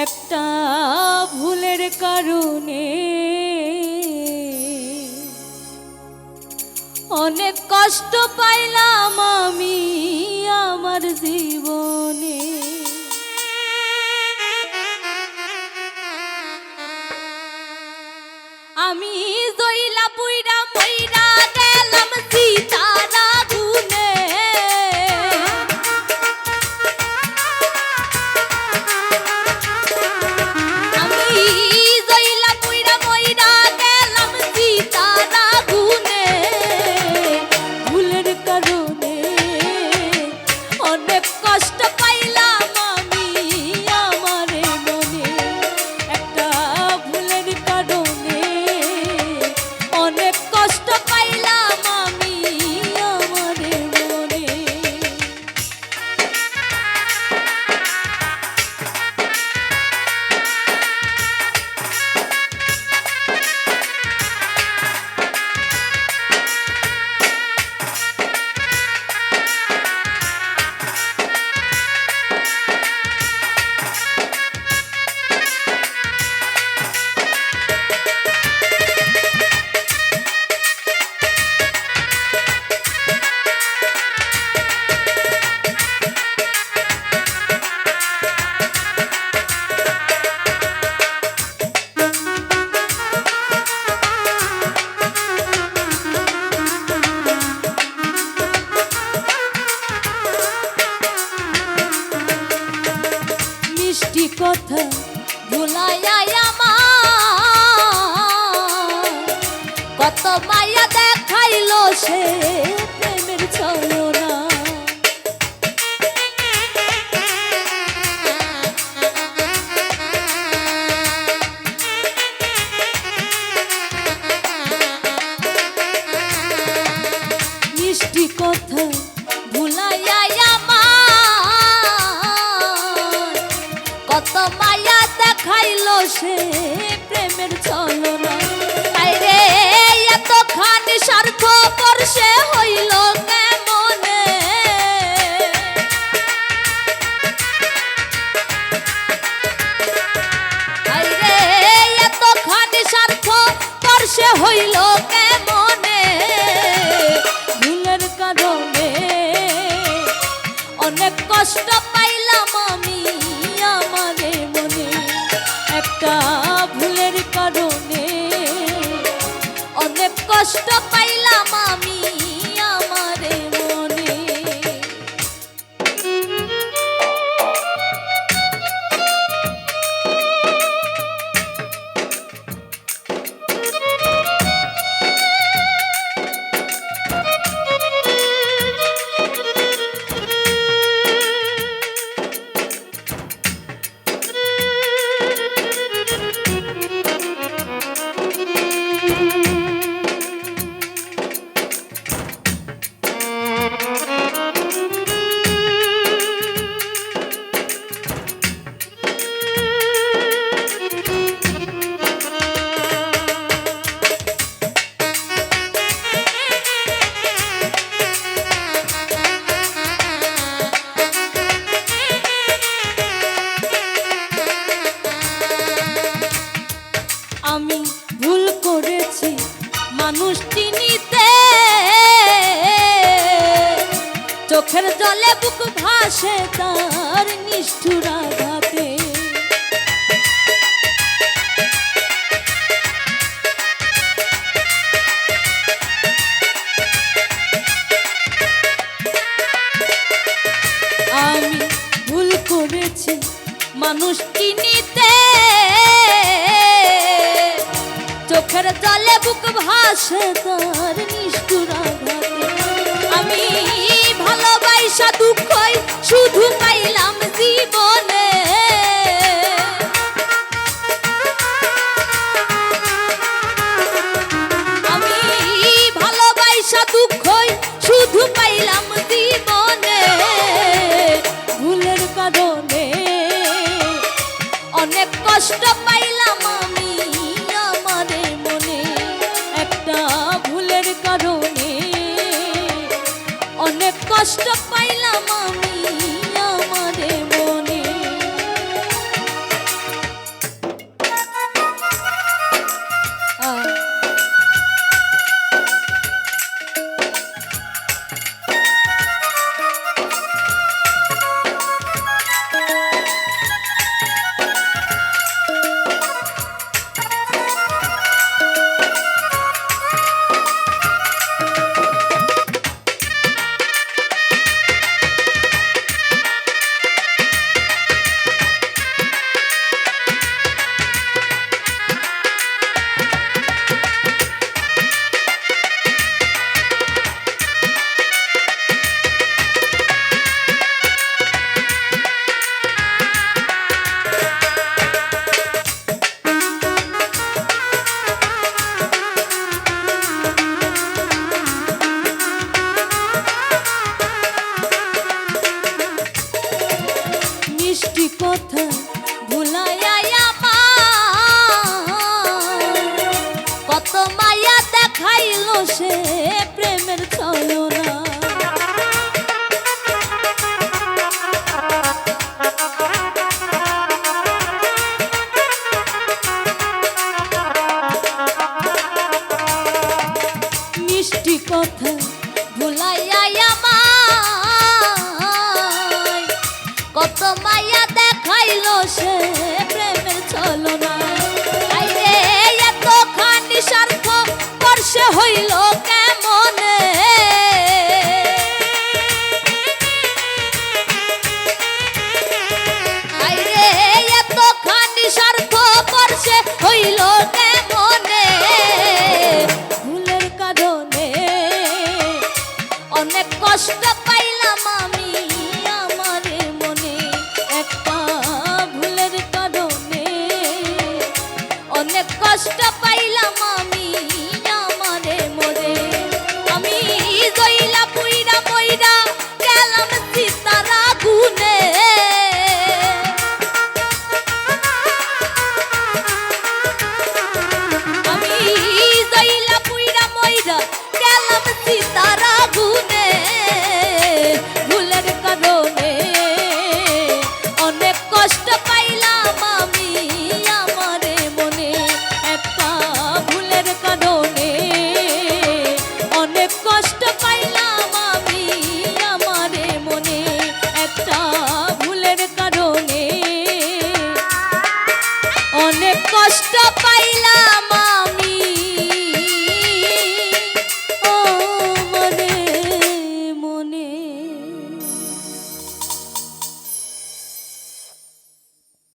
একটা ভুলের কারণে অনেক কষ্ট পাইলাম আমি আমার জীবনে। মিষ্টি কথা ভুলাইয়া আমার। কত মায়া দেখাইল সে দেখাইলো সে প্রেমের চলনা আরে এতখানি স্বার্থ পরশে হইল কেমনে? আরে এতখানি স্বার্থ পরশে হইল কেমনে? ভুলের কারণে অনেক কষ্ট জলে বুক ভাসে তার নিষ্ঠুর আঘাতে। আমি ভুল করেছি, মানুষ চিনিতে চোখের জলে বুক ভাসে তার নিষ্ঠুর আঘাতে। আমি ভালোবাসা দুঃখই শুধু পাইলাম জীবনে। কথা ভুলাইয়া আমায়। কত মায়া দেখাইল সে stop fighting.